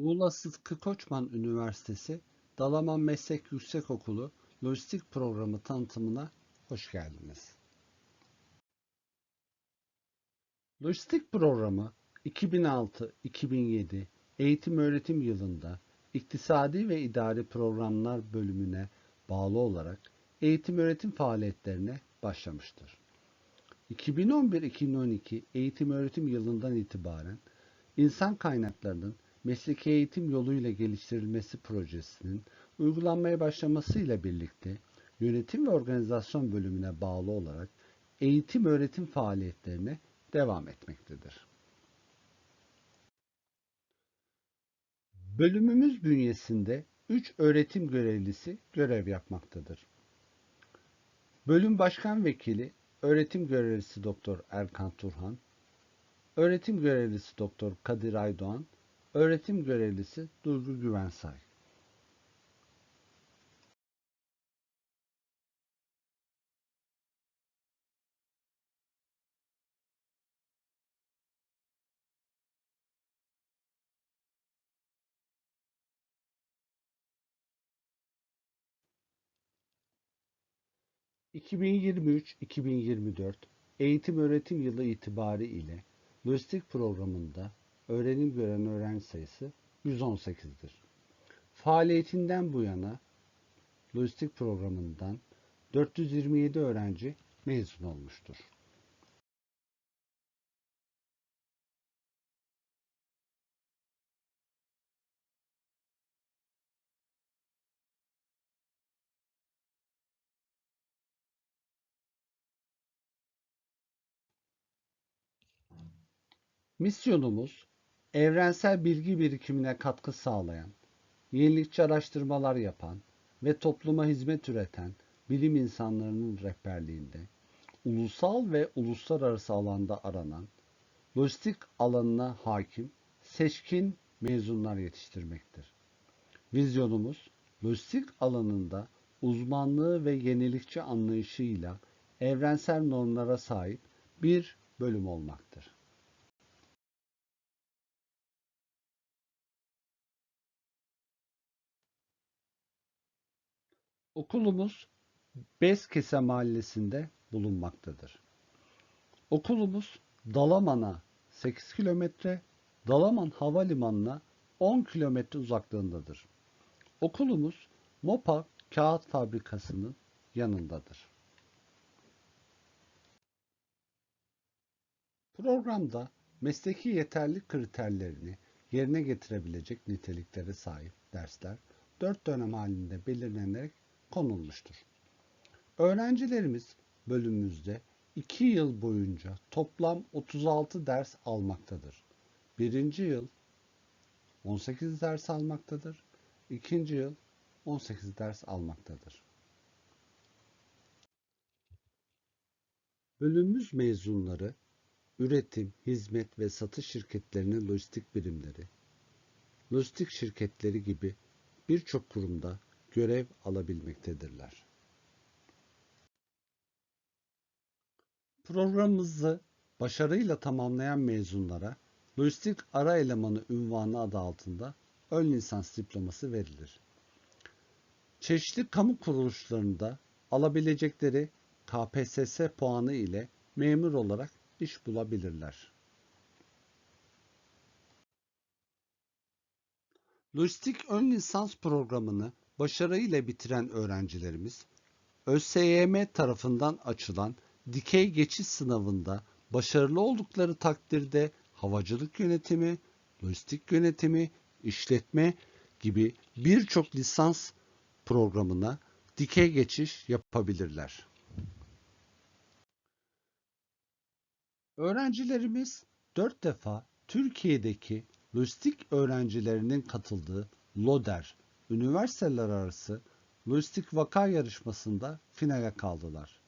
Muğla Sıtkı Koçman Üniversitesi Dalaman Meslek Yüksekokulu Lojistik Programı tanıtımına hoş geldiniz. Lojistik programı 2006-2007 eğitim öğretim yılında İktisadi ve İdari Programlar bölümüne bağlı olarak eğitim öğretim faaliyetlerine başlamıştır. 2011-2012 eğitim öğretim yılından itibaren insan kaynaklarının mesleki eğitim yoluyla geliştirilmesi projesinin uygulanmaya başlamasıyla birlikte yönetim ve organizasyon bölümüne bağlı olarak eğitim öğretim faaliyetlerine devam etmektedir. Bölümümüz bünyesinde 3 öğretim görevlisi görev yapmaktadır. Bölüm Başkan Vekili Öğretim Görevlisi Doktor Erkan Turhan, Öğretim Görevlisi Doktor Kadir Aydoğan, Öğretim Görevlisi Duygu Güvensay. ...2023-2024 eğitim öğretim yılı itibari ile lojistik programında öğrenim gören öğrenci sayısı 118'dir. Faaliyetinden bu yana lojistik programından 427 öğrenci mezun olmuştur. Misyonumuz evrensel bilgi birikimine katkı sağlayan, yenilikçi araştırmalar yapan ve topluma hizmet üreten bilim insanlarının rehberliğinde ulusal ve uluslararası alanda aranan, lojistik alanına hakim, seçkin mezunlar yetiştirmektir. Vizyonumuz, lojistik alanında uzmanlığı ve yenilikçi anlayışıyla evrensel normlara sahip bir bölüm olmaktır. Okulumuz Bezkese Mahallesi'nde bulunmaktadır. Okulumuz Dalaman'a 8 kilometre, Dalaman Havalimanı'na 10 kilometre uzaklığındadır. Okulumuz Mopa Kağıt Fabrikası'nın yanındadır. Programda mesleki yeterlilik kriterlerini yerine getirebilecek niteliklere sahip dersler 4 dönem halinde belirlenerek konulmuştur. Öğrencilerimiz bölümümüzde 2 yıl boyunca toplam 36 ders almaktadır. Birinci yıl 18 ders almaktadır. İkinci yıl 18 ders almaktadır. Bölümümüz mezunları üretim, hizmet ve satış şirketlerinin lojistik birimleri, lojistik şirketleri gibi birçok kurumda görev alabilmektedirler. Programımızı başarıyla tamamlayan mezunlara lojistik ara elemanı ünvanı adı altında ön lisans diploması verilir. Çeşitli kamu kuruluşlarında alabilecekleri KPSS puanı ile memur olarak iş bulabilirler. Lojistik ön lisans programını başarıyla bitiren öğrencilerimiz ÖSYM tarafından açılan dikey geçiş sınavında başarılı oldukları takdirde havacılık yönetimi, lojistik yönetimi, işletme gibi birçok lisans programına dikey geçiş yapabilirler. Öğrencilerimiz 4 defa Türkiye'deki lojistik öğrencilerinin katıldığı LODER üniversiteler arası lojistik vaka yarışmasında finale kaldılar.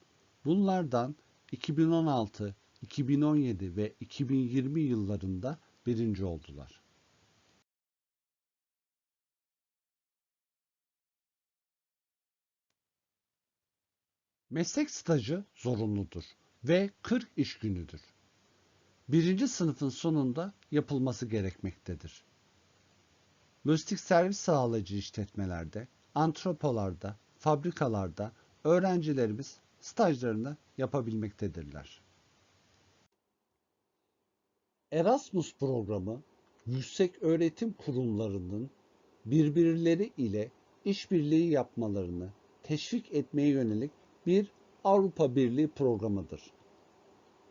Bunlardan 2016, 2017 ve 2020 yıllarında birinci oldular. Meslek stajı zorunludur ve 40 iş günüdür. Birinci sınıfın sonunda yapılması gerekmektedir. Lojistik servis sağlayıcı işletmelerde, antropolarda, fabrikalarda öğrencilerimiz stajlarını yapabilmektedirler. Erasmus programı yüksek öğretim kurumlarının birbirleri ile işbirliği yapmalarını teşvik etmeye yönelik bir Avrupa Birliği programıdır.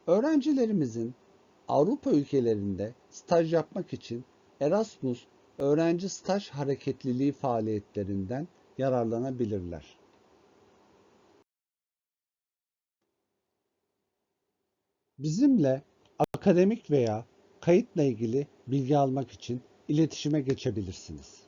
Öğrencilerimizin Avrupa ülkelerinde staj yapmak için Erasmus öğrenci staj hareketliliği faaliyetlerinden yararlanabilirler. Bizimle akademik veya kayıtla ilgili bilgi almak için iletişime geçebilirsiniz.